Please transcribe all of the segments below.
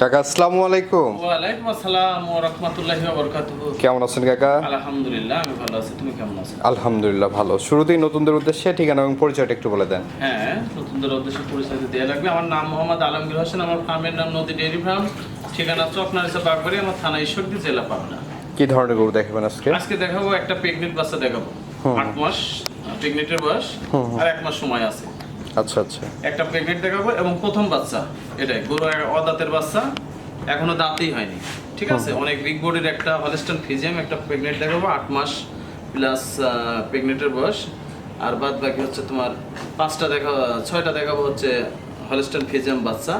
কাকা আসসালামু আলাইকুম। ওয়ালাইকুম আসসালাম ওয়া রাহমাতুল্লাহি ওয়া বারাকাতুহু। কেমন আছেন কাকা? আলহামদুলিল্লাহ আমি ভালো আছি। তুমি কেমন আছো? আলহামদুলিল্লাহ ভালো। শুরুতেই নতুনদের উদ্দেশ্যে ঠিকানা এবং পরিচয়টা একটু বলে দেন। হ্যাঁ নতুনদের উদ্দেশ্যে পরিচয় দেওয়া লাগবে। আমার নাম মোহাম্মদ আলমগীর হোসেন আমার ফার্মের নাম নদী ডেয়ারি ফার্ম। ঠিকানা চকনারিসা বাগবাড়ি আমার থানা ঈশ্বরদী জেলা পাবনা। কি ধরনের গরু দেখাবেন আজকে? আজকে দেখাবো একটা প্রেগনেন্ট বাচ্চা দেখাবো। আট মাস প্রেগনেন্টের বয়স। আর এক মাস সময় আছে। আচ্ছা আচ্ছা। একটা প্রেগনেন্ট দেখাবো এবং প্রথম বাচ্চা এটাই গরু অদাঁতের বাচ্চা এখনও দাঁতই হয়নি ঠিক আছে? অনেক বিগ বডির একটা হলিস্টন ফিজিয়াম একটা প্রেগনেন্ট দেখাবো আট মাস প্লাস প্রেগনেন্টের বয়স। আর বাদ বাকি হচ্ছে তোমার পাঁচটা দেখা ছয়টা দেখাবো হচ্ছে হলিস্টন ফিজিয়াম বাচ্চা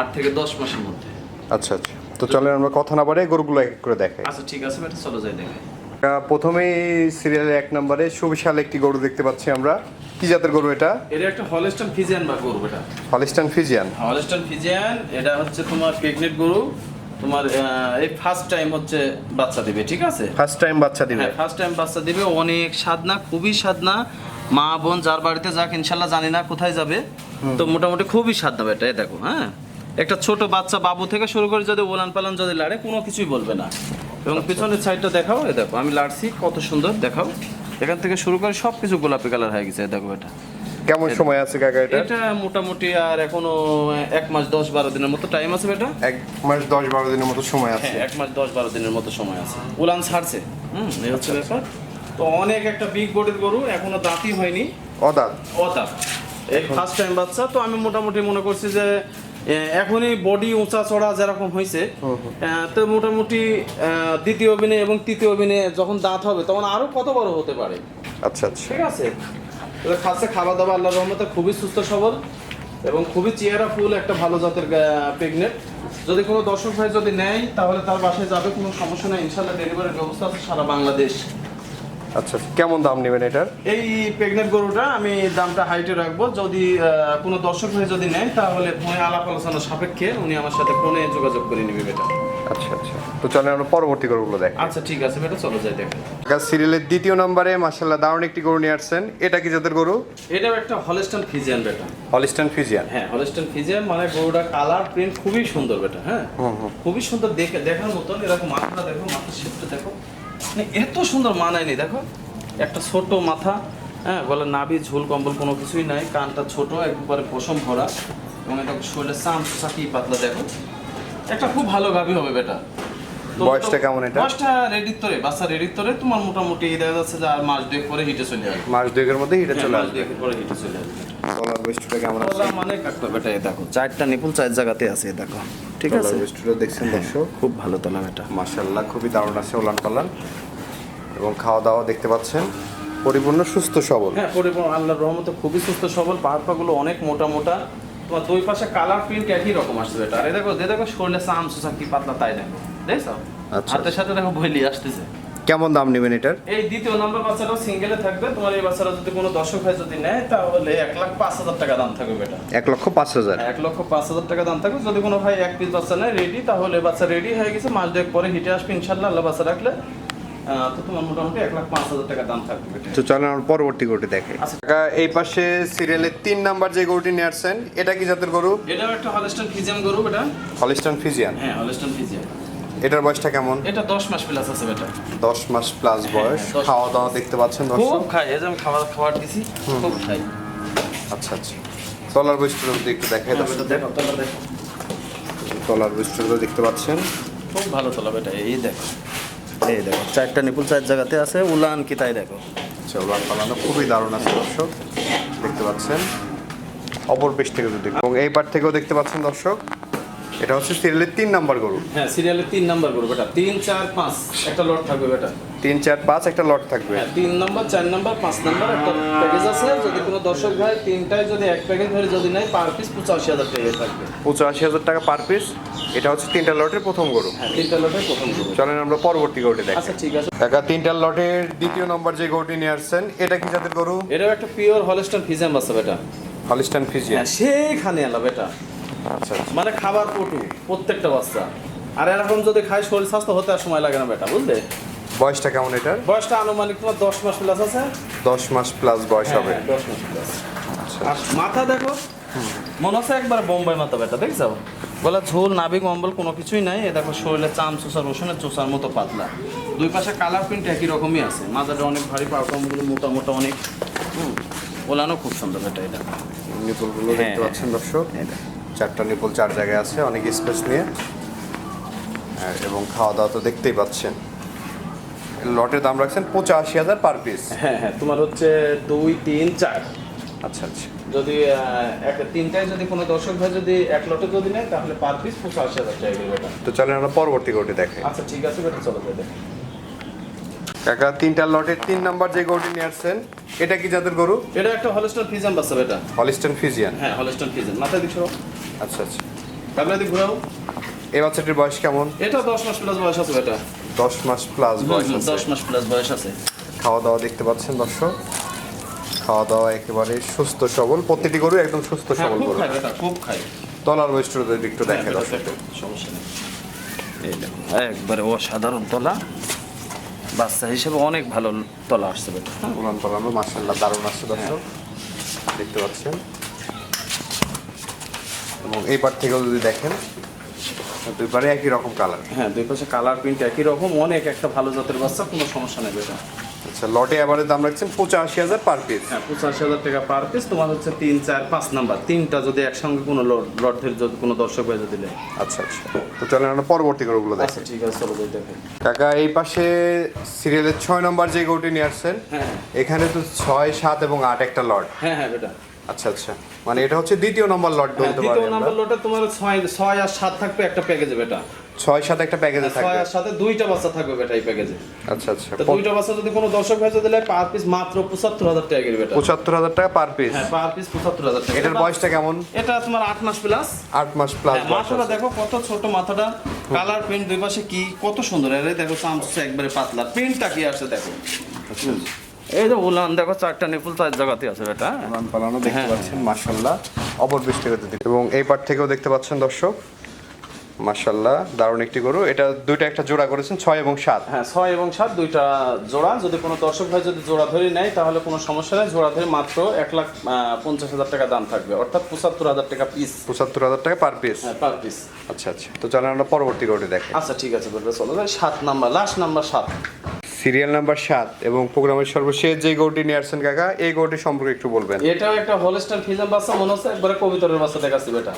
আট থেকে দশ মাসের মধ্যে। আচ্ছা আচ্ছা। তো চলেন আমরা কথা না বাড়ে গরুগুলো এক করে দেখাই। আচ্ছা ঠিক আছে বেটা চলো যাই দেখাই। কাকা, প্রথমেই সিরিয়ালের এক নম্বরে সুবিশাল একটি গরু দেখতে পাচ্ছি আমরা। কি জাতের গরু এটা? এটা একটা হলিস্টন ফিজিয়ান বা গরু এটা। Holstein Friesian. হলিস্টন ফিজিয়ান এটা হচ্ছে তোমার প্রেগনেন্ট গরু। তোমার এই ফার্স্ট টাইম হচ্ছে বাচ্চা দিবে ঠিক আছে? ফার্স্ট টাইম বাচ্চা দিবে। হ্যাঁ ফার্স্ট টাইম বাচ্চা দিবে অনেক সাধনা খুবই সাধনা। মা বোন যার বাড়িতে যাক ইনশাল্লাহ জানি না কোথায় যাবে। তো মোটামুটি খুবই সাধনা এই দেখো হ্যাঁ? একটা ছোট বাচ্চা বাবু থেকে শুরু করে যদি ওলান পালান যদি লাড়ে কোনো কিছুই বলবে না। এবং পিছনের সাইডটা দেখাও এ দেখো আমি লাড়ছি কত সুন্দর দেখাও। এখান থেকে শুরু করে সব কিছু গোলাপি কালার হয়ে গেছে দেখো এটা। কেমন সময় আছে কাকা এটা? এটা মোটামুটি আর এখনও এক মাস দশ বারো দিনের মতো টাইম আছে বেটা। এক মাস দশ বারো দিনের মতো সময় আছে। হ্যাঁ এক মাস দশ বারো দিনের মতো সময় আছে। উলান ছাড়ছে। হুম এই হচ্ছে ব্যাপার। তো অনেক একটা বিগ বডির গরু এখনও দাঁতই হয়নি। অদাত। অতা এই ফার্স্ট টাইম বাচ্চা তো আমি মোটামুটি মনে করছি যে এখনই বডি উঁচা চড়া যেরকম হয়েছে তো মোটামুটি দ্বিতীয় অভিনয় এবং তৃতীয় অভিনে যখন দাঁত হবে তখন আরও কত বড় হতে পারে? আচ্ছা আচ্ছা। ঠিক আছে? খাচ্ছে খাওয়া দাওয়া আল্লাহ রহমতে খুবই সুস্থ সবল এবং খুবই চেহারা ফুল একটা ভালো জাতের প্রেগনেন্ট যদি কোনো দর্শক ভাই যদি নেয় তাহলে তার বাসায় যাবে কোনো সমস্যা নেই। ইনশাল্লাহ ডেলিভারির ব্যবস্থা আছে সারা বাংলাদেশ। আচ্ছা। কেমন দাম নেবেন এটার? এই প্রেগনেন্ট গরুটা আমি দামটা হাইটে রাখব। যদি কোনো দর্শক ভাই যদি নেয় তাহলে ফোনে আলাপ আলোচনা সাপেক্ষে উনি আমার সাথে ফোনে যোগাযোগ করে নিবে বেটা। আচ্ছা আচ্ছা। তো চলেন আমরা পরবর্তী গরুগুলো দেখ। আচ্ছা ঠিক আছে বেটা চলো যাই দেখো। সিরিয়ালের দ্বিতীয় নম্বরে মাসাল্লাহ দারুণ একটি গরু নিয়ে আসছেন। এটা কি জাতের গরু? এটাও একটা হলেস্টান ফিজিয়ান বেটা। Holstein Friesian? হ্যাঁ হলিস্টন ফিজিয়ান মানে গরুটা কালার প্রিন্ট খুবই সুন্দর বেটা হ্যাঁ। খুবই সুন্দর দেখে দেখার মতন এরকম মাথাটা দেখো মাথার শেপটা দেখো। এত সুন্দর মানায়নি দেখো। একটা ছোট মাথা হ্যাঁ বলে নাভি ঝুল কম্বল কোনো কিছুই নাই কানটা ছোট একবারে পশম ভরা এবং এটা শরীরে চাম চাকি পাতলা দেখো। একটা খুব ভালো গাভী হবে বেটা। বয়সটা কেমন এটা? বয়সটা রেডির তোরে বাচ্চা তোরে তোমার মোটামুটি দেখা যাচ্ছে যে আর মাস দুয়েক পরে হিটে চলে আসবে। মাস দুয়েকের মধ্যে হিটে হ্যাঁ, চলে মাস আসবে। দুয়েক পরে হিটে চলে আসবে। বেস্টটা কেমন আছে? মানে বেটা দেখো চারটা নিপুল চার জায়গাতে আছে দেখো। ঠিক আছে। রেস্টুরেন্ট দেখছেন দর্শক? খুব ভালো তোলা এটা। মাশাল্লাহ খুবই দারুণ আছে ওলান পালান। এবং খাওয়া দাওয়া দেখতে পাচ্ছেন পরিপূর্ণ সুস্থ সবল। হ্যাঁ পরিপূর্ণ আল্লাহর রহমতে খুবই সুস্থ সবল পাহাড় পাগুলো অনেক মোটা মোটা। তোমার দুই পাশে কালার প্রিন্ট একই রকম আসছে এটা। আর দেখো যে দেখো শরীরে চাম সুসা কি পাতলা তাই দেখো দেখছ? আচ্ছা। হাতের সাথে দেখো বইলি আসতেছে। কেমন দাম নেবেন এটার? এই দ্বিতীয় নাম্বার বাচ্চাটা সিঙ্গেলে থাকবে। তোমার এই বাচ্চাটা যদি কোনো দর্শক ভাই যদি নেয় তাহলে এক লাখ পাঁচ হাজার টাকা দাম থাকবে এটা এক লক্ষ পাঁচ হাজার? এক লক্ষ পাঁচ হাজার টাকা দাম থাকবে। যদি কোনো ভাই এক পিস বাচ্চা নেয় রেডি তাহলে বাচ্চা রেডি হয়ে গেছে। মাস দুয়েক পরে হিটে আসবে ইনশাল্লাহ আল্লাহ বাচ্চা রাখলে। তো তোমার মোটামুটি এক লাখ পাঁচ হাজার টাকা দাম থাকবে এটা। তো চলেন আমরা পরবর্তী গরুটি দেখে। আচ্ছা। এই পাশে সিরিয়ালের তিন নাম্বার যে গরুটি নিয়ে আসছেন এটা কি জাতের গরু? এটাও একটা হলস্টন ফিজিয়াম গরু এটা হলিস্টান ফিজিয়ান হ্যাঁ হলস্টন ফিজিয়াম এটার বয়সটা কেমন? এটা দশ মাস প্লাস আছে বেটা। দশ মাস প্লাস বয়স। খাওয়া দাওয়া দেখতে পাচ্ছেন খুব দর্শক খাই এই যে আমি খাবার খাবার দিছি খুব খাই। আচ্ছা আচ্ছা। তলার বৈশিষ্ট্য যদি একটু দেখাই দর্শক দেখো তোলা দেখো। তলার বৈশিষ্ট্য দেখতে পাচ্ছেন। খুব ভালো তোলা বেটা এই দেখো। এই দেখো চারটা নিপুল চার জায়গাতে আছে উলান কি তাই দেখো। আচ্ছা ওলান পালানো খুবই দারুণ আছে দর্শক দেখতে পাচ্ছেন। অপর পেশ থেকে যদি এবং এই পার থেকেও দেখতে পাচ্ছেন দর্শক। এটা হচ্ছে সিরিয়ালের তিন নাম্বার গরু। হ্যাঁ সিরিয়ালের তিন নাম্বার গরু বেটা। তিন চার পাঁচ একটা লট থাকবে বেটা। তিন চার পাঁচ একটা লট থাকবে। হ্যাঁ তিন নাম্বার চার নাম্বার পাঁচ নাম্বার একটা প্যাকেজ আছে। যদি কোনো দর্শক ভাই তিনটায় যদি এক প্যাকেজ ধরে যদি নেয় পার পিস পঁচাশি হাজার টাকা থাকবে। পঁচাশি হাজার টাকা পার পিস এটা হচ্ছে তিনটা লটের প্রথম গরু। হ্যাঁ তিনটা লটের প্রথম গরু। চলেন আমরা পরবর্তী গরুটি দেখি। আচ্ছা ঠিক আছে। কাকা তিনটা লটের দ্বিতীয় নম্বর যে গরুটি নিয়ে আসছেন এটা কি জাতের গরু? এটাও একটা পিওর হলস্টন ফিজাম আছে বেটা। হলিস্টান ফিজিয়ান হ্যাঁ সেইখানে এলা বেটা। মানে খাবার পটু প্রত্যেকটা বাচ্চা। আর এরকম যদি খায় শরীর স্বাস্থ্য হতে আর সময় লাগে না বেটা বুঝলে? বয়সটা কেমন এটার? বয়সটা আনুমানিক তোমার দশ মাস প্লাস আছে। দশ মাস প্লাস বয়স হবে। হ্যাঁ, দশ মাস প্লাস আচ্ছা। আর মাথা দেখো মনে হচ্ছে একবার বোম্বাই মাথা বেটা দেখছ? বলে ঝোল নাবিক অম্বল কোনো কিছুই নাই। এ দেখো শরীরে চাম চোষা রসুনের চোষার মতো পাতলা। দুই পাশে কালার প্রিন্ট একই রকমই আছে। মাথাটা অনেক ভারী পাউটামগুলো মোটা মোটা অনেক ওলানো খুব সুন্দর এটা। এটা নিপুলগুলো হ্যাঁ, দেখতে পাচ্ছেন দর্শক। এটা। চারটা নিপুল চার জায়গায় আছে অনেক স্পেস নিয়ে। আর এবং খাওয়া দাওয়া তো দেখতেই পাচ্ছেন। লটের দাম রাখছেন পঁচাশি হাজার পার পিস হ্যাঁ হ্যাঁ তোমার হচ্ছে দুই তিন চার। আচ্ছা আচ্ছা। যদি একটা তিনটায় যদি কোনো দর্শক ভাই যদি এক লটে যদি নেয় তাহলে পার পিস পঁচাশি হাজার দেবে তো চলেন আমরা পরবর্তী গরুটি দেখে আচ্ছা ঠিক আছে বেটা চলো বেটা কাকা তিনটা লটের তিন নাম্বার যে গরুটি নিয়ে আসছেন এটা কি যাদের গরু? এটা একটা হলস্টন ফিজান বাচ্চা এটা হলিস্টন ফিজিয়ান হ্যাঁ হলিস্টন ফিজান মাথায় দিচ্ছ আচ্ছা আচ্ছা। তাহলে দিক ঘুরাও। এই বাচ্চাটির বয়স কেমন? এটা দশ মাস প্লাস বয়স আছে এটা দশ মাস প্লাস বয়স আছে। দশ মাস প্লাস বয়স আছে। খাওয়া দাওয়া দেখতে পাচ্ছেন দর্শক। খাওয়া দাওয়া একেবারে সুস্থ সবল। প্রতিটি গরু একদম সুস্থ হ্যাঁ সবল গরু। খুব খাই তলার বৈষ্ঠু একটু দেখে হ্যাঁ, দর্শক। সমস্যা নেই। এই দেখো একবারে অসাধারণ তলা। বাচ্চা হিসেবে অনেক ভালো তলা আসছে বেটা। তলা মার্শাল্লাহ দারুণ আসছে দর্শক। দেখতে পাচ্ছেন। এবং এই পার থেকেও যদি দেখেন দুই পারে একই রকম কালার হ্যাঁ দুই পাশে কালার প্রিন্ট একই রকম অনেক একটা ভালো জাতের বাচ্চা কোনো সমস্যা নেই বেটা। আচ্ছা লটে এবারে দাম রাখছেন পঁচাশি হাজার পার পিস হ্যাঁ পঁচাশি হাজার টাকা পার পিস তোমার হচ্ছে তিন চার পাঁচ নাম্বার তিনটা যদি একসঙ্গে কোনো লট ধরে যদি কোনো দর্শক হয়ে যদি নেয়। আচ্ছা আচ্ছা। তো চলেন আমরা পরবর্তী গরুগুলো দেখেন আচ্ছা ঠিক আছে চলো দেখেন কাকা এই পাশে সিরিয়ালের ছয় নম্বর যে গরুটি নিয়ে আসছেন হ্যাঁ। এখানে তো ছয় সাত এবং আট একটা লট। হ্যাঁ হ্যাঁ বেটা। আচ্ছা আচ্ছা। মানে এটা হচ্ছে দ্বিতীয় নম্বর লট হ্যাঁ, বলতে পারি দ্বিতীয় নাম্বার লটে তোমার ছয় ছয় আর সাত থাকবে একটা প্যাকেজে বেটা। ছয় সাত একটা প্যাকেজে থাকবে। আর সাথে দুইটা বাচ্চা থাকবে বেটা এই প্যাকেজে আচ্ছা আচ্ছা। তো দুইটা বাচ্চা যদি কোনো দর্শক ভাই নেয় পার পিস মাত্র পঁচাত্তর হাজার টাকা করে বেটা। পঁচাত্তর হাজার টাকা পার পিস হ্যাঁ পার পিস পঁচাত্তর হাজার টাকা। এটার বয়সটা কেমন? এটা তোমার আট মাস প্লাস আট মাস প্লাস হ্যাঁ, মাথাটা দেখো কত ছোট মাথাটা। কালার প্রিন্ট দুই পাশে কি কত সুন্দর। আরে দেখো একবারে পাতলা। প্রিন্টটা কি আসছে দেখো। এই যে উলান দেখো চারটা নিপুল চার জায়গাতে আছে বেটা। উলান পালানো দেখতে হ্যাঁ। পাচ্ছেন মাশাল্লাহ অপর বৃষ্টি এবং এই পার থেকেও দেখতে পাচ্ছেন দর্শক মাশাল্লাহ দারুণ একটি গরু। এটা দুইটা একটা জোড়া করেছেন ছয় এবং সাত। হ্যাঁ ছয় এবং সাত দুইটা জোড়া। যদি কোনো দর্শক ভাই যদি জোড়া ধরে নেয় তাহলে কোনো সমস্যা নেই। জোড়া ধরে মাত্র এক লাখ পঞ্চাশ হাজার টাকা দাম থাকবে। অর্থাৎ পঁচাত্তর হাজার টাকা পিস পঁচাত্তর হাজার টাকা পার পিস হ্যাঁ পার পিস আচ্ছা আচ্ছা। তো চলেন আমরা পরবর্তী গরুটি দেখেন আচ্ছা ঠিক আছে বলবে চলো সাত নাম্বার লাস্ট নাম্বার সাত। সিরিয়াল নাম্বার সাত এবং প্রোগ্রামের সর্বশেষ যে গরুটি নিয়ে আসছেন কাকা এই গরুটি সম্পর্কে একটু বলবেন। এটাও একটা হলস্টান ফিজাম বাচ্চা মনে হচ্ছে একবারে কবিতরের বাচ্চা দেখাচ্ছি বেটা।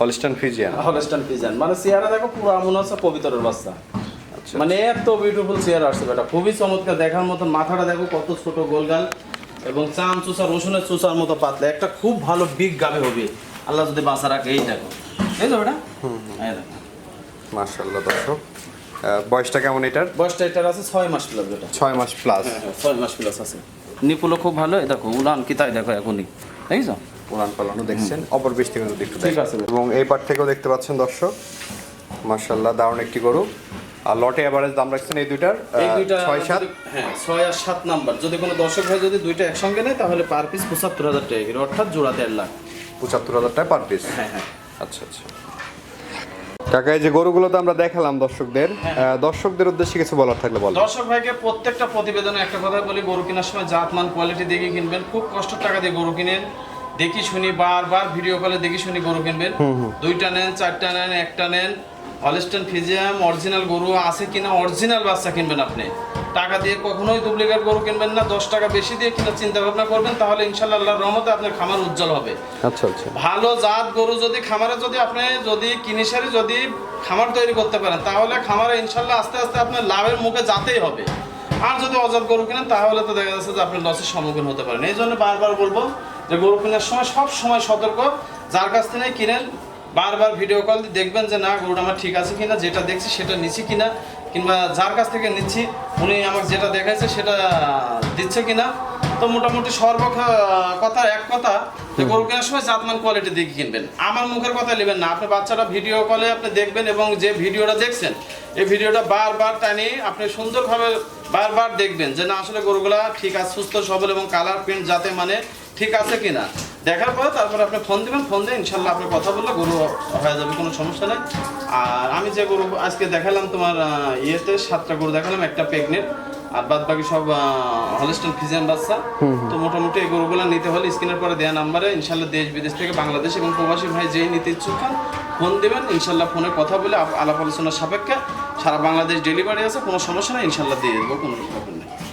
Holstein Friesian. হলস্টান ফিজান মানে চেহারা দেখো পুরো মনে হচ্ছে কবিতরের বাচ্চা মানে এত বিউটিফুল চেয়ার আসছে বেটা। খুবই চমৎকার দেখার মতো মাথাটা দেখো কত ছোট গোলগাল এবং চাম চুষা রসুনের চুষার মতো পাতলা। একটা খুব ভালো বিগ গাবে হবে। আল্লাহ যদি বাঁচা রাখে এই দেখো। এই তো বেটা? মাশাল্লাহ দর্শক। বয়সটা কেমন এটার? বয়সটা এটার আছে ছয় মাস প্লাস বেটা। ছয় মাস প্লাস হ্যাঁ, হ্যাঁ, ছয় মাস প্লাস আছে। নিপুলও খুব ভালো দেখো উলান কি তাই দেখো এখনই। দেখছ পুরান পালানো দেখছেন। অপর বৃষ্টি থেকে যদি একটু ঠিক আছে। এবং এই পার থেকেও দেখতে পাচ্ছেন দর্শক মাশাল্লাহ দারুণ একটি গরু। আর লটে এভারেজ দাম রাখছেন এই দুইটার এই দুইটা ছয় সাত। হ্যাঁ ছয় আর সাত নাম্বার। যদি কোনো দর্শক ভাই যদি দুইটা একসঙ্গে নেয় তাহলে পার পিস পঁচাত্তর হাজার টাকা করে, অর্থাৎ জোড়া দেড় লাখ। পঁচাত্তর হাজার টাকা পার পিস হ্যাঁ হ্যাঁ। আচ্ছা আচ্ছা। কাকা এই যে গরুগুলো তো আমরা দেখালাম দর্শকদের হ্যাঁ। আহ, দর্শকদের উদ্দেশ্যে কিছু বলার থাকলে বল দর্শক ভাইকে প্রত্যেকটা প্রতিবেদনে একটা কথা বলি গরু কেনার সময় জাত মান কোয়ালিটি দেখে কিনবেন। খুব কষ্টের টাকা দিয়ে গরু কিনেন। দেখি শুনি বারবার ভিডিও কলে দেখি শুনি গরু কিনবেন। দুইটা নেন চারটা নেন একটা নেন। হলিস্টন ফিজিয়াম অরিজিনাল গরু আছে কিনা অরিজিনাল বাচ্চা কিনবেন আপনি। টাকা দিয়ে কখনোই ডুপ্লিকেট গরু কিনবেন না দশ টাকা বেশি দিয়ে কিনা চিন্তা ভাবনা করবেন তাহলে ইনশাল্লাহ আল্লাহর রহমতে আপনার খামার উজ্জ্বল হবে। আচ্ছা আচ্ছা। ভালো জাত গরু যদি খামারে যদি আপনি যদি কিনিসারি যদি খামার তৈরি করতে পারেন তাহলে খামারে ইনশাল্লাহ আস্তে আস্তে আপনার লাভের মুখে যাতেই হবে। আর যদি অজাত গরু কিনেন তাহলে তো দেখা যাচ্ছে যে আপনি লসের সম্মুখীন হতে পারেন। এই জন্য বারবার বলব যে গরু কেনার সময় সব সময় সতর্ক। যার কাছ থেকে কিনেন বারবার ভিডিও কল দিয়ে দেখবেন যে না গরুটা আমার ঠিক আছে কিনা যেটা দেখছি সেটা নিচ্ছি কিনা। কিংবা যার কাছ থেকে নিচ্ছি উনি আমাকে যেটা দেখাইছে সেটা দিচ্ছে কিনা। তো মোটামুটি সর্ব কথা এক কথা যে গরু কেনার সময় জাতমান কোয়ালিটি দেখে কিনবেন। আমার মুখের কথা নেবেন না। আপনি বাচ্চাটা ভিডিও কলে আপনি দেখবেন এবং যে ভিডিওটা দেখছেন এই ভিডিওটা বারবার টানি আপনি সুন্দরভাবে বারবার দেখবেন যে না আসলে গরুগুলা ঠিক আছে সুস্থ সবল এবং কালার প্রিন্ট যাতে মানে ঠিক আছে কিনা? দেখার পরে তারপরে আপনি ফোন দিবেন ফোন দিয়ে ইনশাল্লাহ আপনি কথা বললে গরু হয়ে যাবে কোনো সমস্যা নেই। আর আমি যে গরু আজকে দেখালাম তোমার ইয়েতে সাতটা গরু দেখালাম একটা প্রেগনেন্ট আর বাদ বাকি সব হলস্টন ফিজিয়ান বাচ্চা। তো মোটামুটি এই গরুগুলো নিতে হলে স্ক্রিনের পরে দেওয়া নাম্বারে ইনশাল্লাহ দেশ বিদেশ থেকে বাংলাদেশ এবং প্রবাসী ভাই যেই নিতে ইচ্ছুক হন ফোন দেবেন ইনশাল্লাহ ফোনে কথা বলে আলাপ আলোচনার সাপেক্ষে সারা বাংলাদেশ ডেলিভারি আছে কোনো সমস্যা নেই ইনশাল্লাহ দিয়ে দেবো কোনো